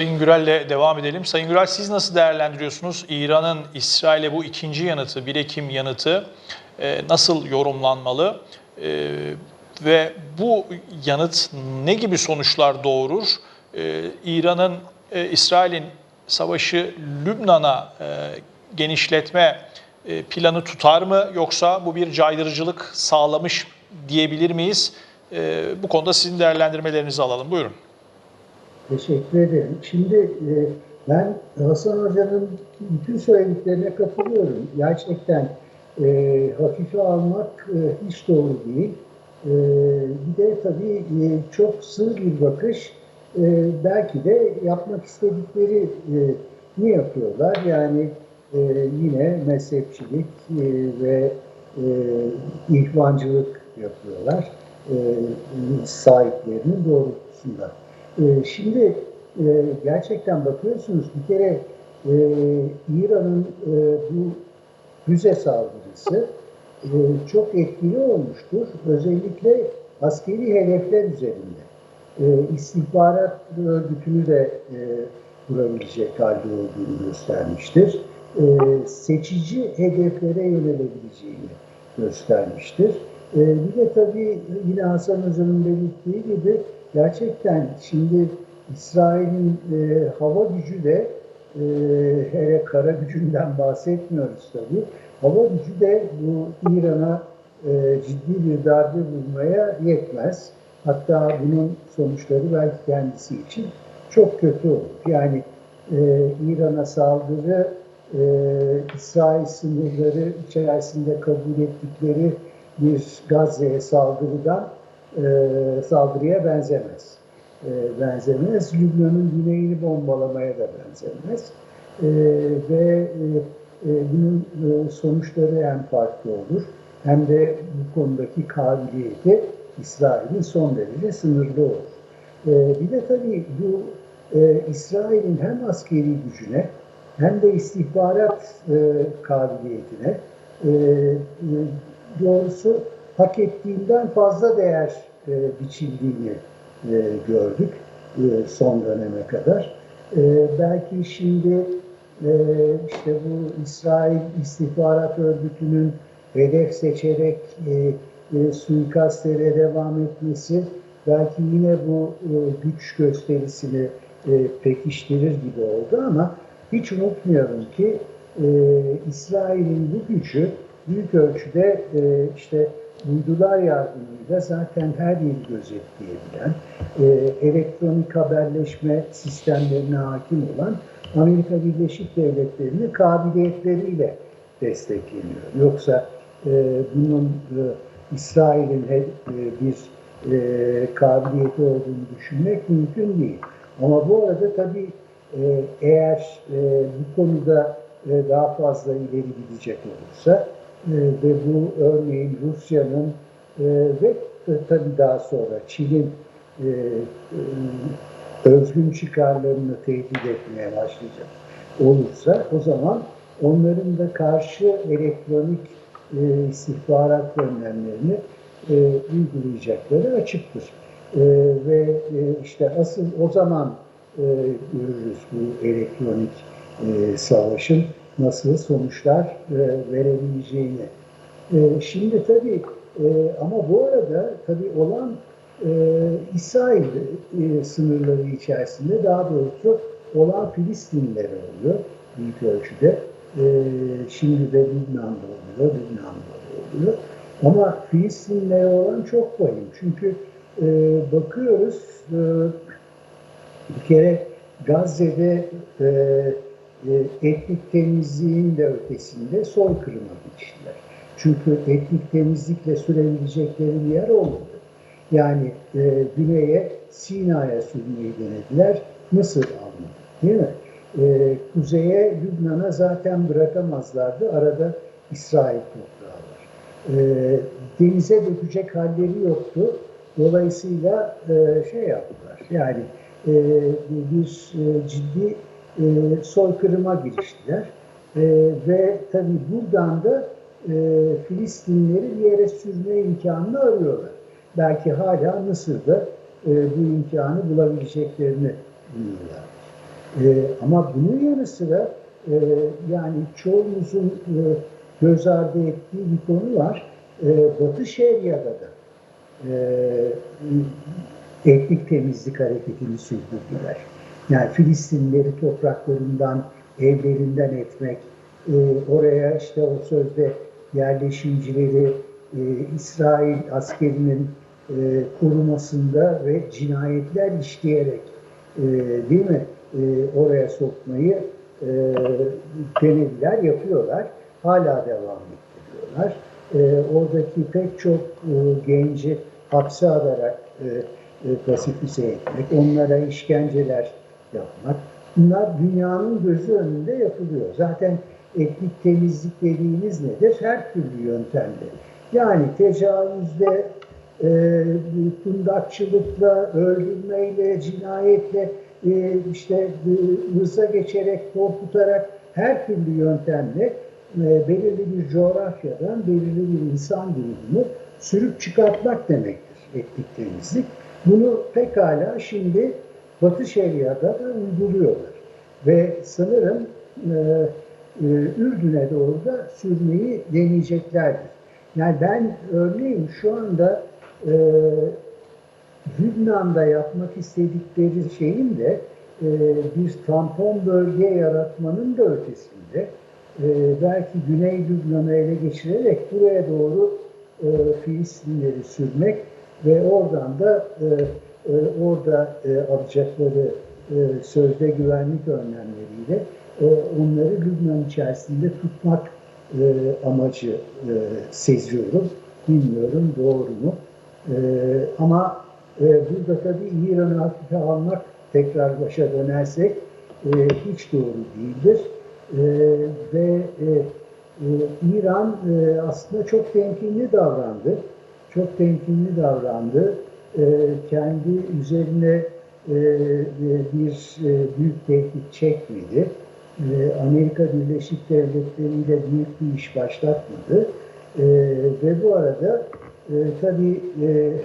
Sayın Gürel'le devam edelim. Sayın Gürel siz nasıl değerlendiriyorsunuz? İran'ın İsrail'e bu ikinci yanıtı, 1 Ekim yanıtı e, nasıl yorumlanmalı? E, ve bu yanıt ne gibi sonuçlar doğurur? E, İran'ın, e, İsrail'in savaşı Lübnan'a e, genişletme e, planı tutar mı? Yoksa bu bir caydırıcılık sağlamış diyebilir miyiz? E, bu konuda sizin değerlendirmelerinizi alalım. Buyurun. Teşekkür ederim. Şimdi e, ben Hasan Hoca'nın bütün söylediklerine katılıyorum. Gerçekten e, hafife almak e, hiç doğru değil. E, bir de tabii e, çok sığ bir bakış. E, belki de yapmak istedikleri e, ne yapıyorlar? Yani e, yine mezhepçilik e, ve e, ihvancılık yapıyorlar. E, sahiplerinin doğrultusunda. Ee, Şimdi e, gerçekten bakıyorsunuz bir kere e, İran'ın e, bu füze saldırısı çok etkili olmuştur. Özellikle askeri hedefler üzerinde. E, istihbarat örgütünü de vurabilecek halde olduğunu göstermiştir. Seçici hedeflere yönelebileceğini göstermiştir. Bir de tabii yine Hasan Hoca'nın belirttiği gibi gerçekten şimdi İsrail'in e, hava gücü de e, hele kara gücünden bahsetmiyoruz tabii. Hava gücü de bu İran'a e, ciddi bir darbe vurmaya yetmez. Hatta bunun sonuçları belki kendisi için çok kötü olur. Yani e, İran'a saldırı e, İsrail sınırları içerisinde kabul ettikleri bir Gazze'ye saldırıdan e, saldırıya benzemez. E, benzemez. Lübnan'ın güneyini bombalamaya da benzemez. E, ve e, e, bunun e, sonuçları hem farklı olur hem de bu konudaki kabiliyeti İsrail'in son derece sınırlı olur. E, bir de tabii bu e, İsrail'in hem askeri gücüne hem de istihbarat e, kabiliyetine e, e, doğrusu hak ettiğinden fazla değer e, biçildiğini e, gördük e, son döneme kadar. E, belki şimdi e, işte bu İsrail İstihbarat Örgütü'nün hedef seçerek e, e, suikastlere devam etmesi belki yine bu e, güç gösterisini e, pekiştirir gibi oldu ama hiç unutmayalım ki e, İsrail'in bu gücü büyük ölçüde e, işte uydular yardımıyla zaten her yeri gözetleyebilen, e, elektronik haberleşme sistemlerine hakim olan Amerika Birleşik Devletleri'nin kabiliyetleriyle destekleniyor. Yoksa e, bunun e, İsrail'in e, bir e, kabiliyeti olduğunu düşünmek mümkün değil. Ama bu arada tabii e, eğer e, bu konuda e, daha fazla ileri gidecek olursa ve bu örneğin Rusya'nın e, ve tabii daha sonra Çin'in e, e, özgün çıkarlarını tehdit etmeye başlayacak olursa o zaman onların da karşı elektronik e, istihbarat önlemlerini e, uygulayacakları açıktır. E, ve e, işte asıl o zaman e, görürüz bu elektronik e, savaşın nasıl sonuçlar e, verebileceğini. E, şimdi tabii e, ama bu arada tabii olan İsrail sınırları içerisinde daha doğrusu olan Filistinliler oluyor büyük ölçüde. Şimdi de Lübnan'da oluyor, Lübnan'da oluyor. Ama Filistinliler olan çok vahim. Çünkü e, bakıyoruz e, bir kere Gazze'de e, etnik temizliğin de ötesinde soykırıma geçtiler. Çünkü etnik temizlikle sürebilecekleri bir yer olmadı. Yani e, güneye Sina'ya sürmeyi denediler, Mısır almadı. Değil mi? E, kuzeye Lübnan'a zaten bırakamazlardı. Arada İsrail toprağı var. E, denize dökecek halleri yoktu. Dolayısıyla e, şey yaptılar. Yani e, bir e, ciddi e, soykırıma giriştiler. E, ve tabii buradan da e, Filistinleri bir yere sürme imkanını arıyorlar. Belki hala Mısır'da e, bu imkanı bulabileceklerini biliyorlar. E, ama bunun yanı sıra e, yani çoğumuzun e, göz ardı ettiği bir konu var. E, Batı Şeria'da da e, etnik temizlik hareketini sürdürdüler. Yani Filistinlileri topraklarından, evlerinden etmek, e, oraya işte o sözde yerleşimcileri e, İsrail askerinin e, korumasında ve cinayetler işleyerek e, değil mi e, oraya sokmayı e, denediler, yapıyorlar. Hala devam ettiriyorlar. E, oradaki pek çok e, genci hapse alarak e, e, pasifize etmek, onlara işkenceler yapmak. Bunlar dünyanın gözü önünde yapılıyor. Zaten etnik temizlik dediğiniz nedir? Her türlü yöntemde. Yani tecavüzle, e, kundakçılıkla, öldürmeyle, cinayetle, e, işte e, hırsa geçerek, korkutarak her türlü yöntemle e, belirli bir coğrafyadan belirli bir insan grubunu sürüp çıkartmak demektir etnik temizlik. Bunu pekala şimdi Batı Şeria'da da uyguluyorlar. Ve sanırım e, e, Ürdün'e doğru da sürmeyi deneyeceklerdir. Yani ben örneğin şu anda e, Lübnan'da yapmak istedikleri şeyin de e, bir tampon bölge yaratmanın da ötesinde e, belki Güney Lübnan'ı ele geçirerek buraya doğru e, Filistinleri sürmek ve oradan da e, e, orada e, alacakları e, sözde güvenlik önlemleriyle e, onları Lübnan içerisinde tutmak e, amacı e, seziyorum. Bilmiyorum doğru mu? E, ama e, burada tabii İran'ı hafife almak tekrar başa dönersek e, hiç doğru değildir. E, ve e, e, İran e, aslında çok temkinli davrandı. Çok temkinli davrandı. E, kendi üzerine e, e, bir büyük tehdit çekmedi. Amerika Birleşik Devletleri ile büyük bir iş başlatmadı. Ve bu arada e, tabii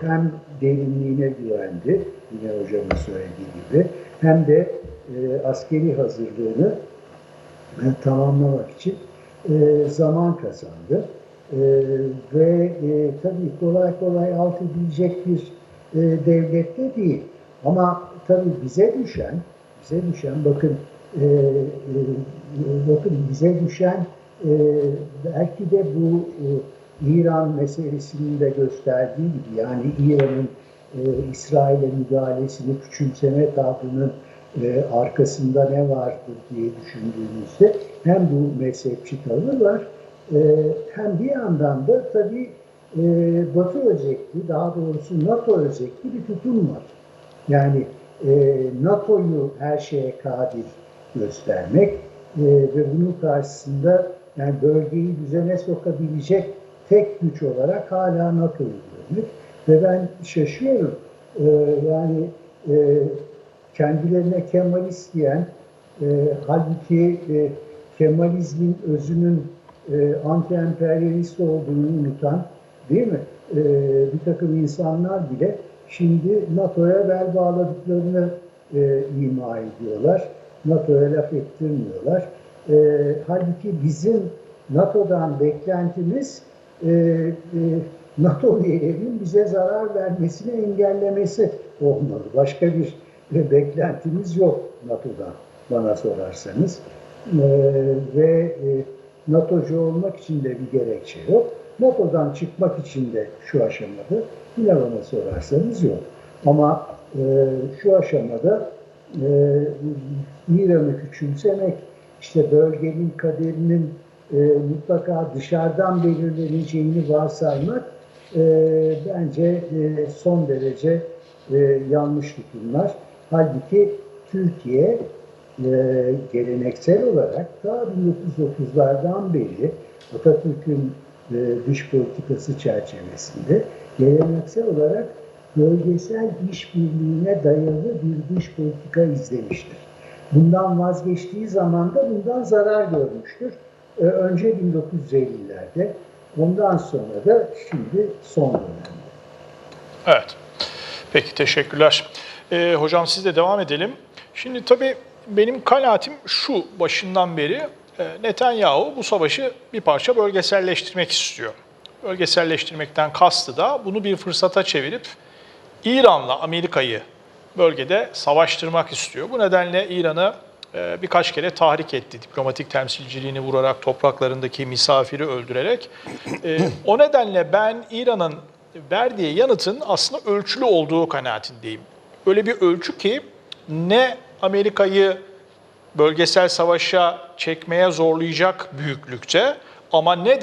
hem derinliğine güvendi, yine hocamın söylediği gibi, hem de askeri hazırlığını tamamlamak için zaman kazandı. Ve e, tabii kolay kolay alt edilecek bir e, devlette değil. Ama tabii bize düşen, bize düşen bakın e, e, bakın bize düşen e, belki de bu e, İran meselesinin de gösterdiği gibi yani İran'ın e, İsrail'e müdahalesini küçümseme tavrının e, arkasında ne vardır diye düşündüğümüzde hem bu mezhepçi tavır var e, hem bir yandan da tabii e, Batı özellikli, daha doğrusu NATO özellikli bir tutum var. Yani e, NATO'yu her şeye kadir göstermek e, ve bunun karşısında yani bölgeyi düzene sokabilecek tek güç olarak hala NATO'yu görmek. Ve ben şaşıyorum. E, yani e, kendilerine Kemalist diyen, e, halbuki e, Kemalizmin özünün e, anti-emperyalist olduğunu unutan, değil mi? E, bir takım insanlar bile şimdi NATO'ya bel bağladıklarını e, ima ediyorlar. NATO'ya laf ettirmiyorlar. E, halbuki bizim NATO'dan beklentimiz e, e, NATO üyelerinin bize zarar vermesini engellemesi olmalı. Başka bir e, beklentimiz yok NATO'dan bana sorarsanız. E, ve e, NATO'cu olmak için de bir gerekçe yok. NATO'dan çıkmak için de şu aşamada yine bana sorarsanız yok. Ama e, şu aşamada e, İran'ı küçümsemek, işte bölgenin kaderinin e, mutlaka dışarıdan belirleneceğini varsaymak e, bence e, son derece e, yanlış tutumlar. Halbuki Türkiye e, geleneksel olarak ta 1930'lardan beri Atatürk'ün e, dış politikası çerçevesinde geleneksel olarak bölgesel işbirliğine dayalı bir dış politika izlemiştir. Bundan vazgeçtiği zaman da bundan zarar görmüştür. Ee, önce 1950'lerde, ondan sonra da şimdi son dönemde. Evet. Peki teşekkürler. Ee, hocam siz de devam edelim. Şimdi tabii benim kanaatim şu başından beri e, Netanyahu bu savaşı bir parça bölgeselleştirmek istiyor. Bölgeselleştirmekten kastı da bunu bir fırsata çevirip İran'la Amerika'yı bölgede savaştırmak istiyor. Bu nedenle İran'ı e, birkaç kere tahrik etti. Diplomatik temsilciliğini vurarak, topraklarındaki misafiri öldürerek. E, o nedenle ben İran'ın verdiği yanıtın aslında ölçülü olduğu kanaatindeyim. Öyle bir ölçü ki ne Amerika'yı bölgesel savaşa çekmeye zorlayacak büyüklükte. Ama ne de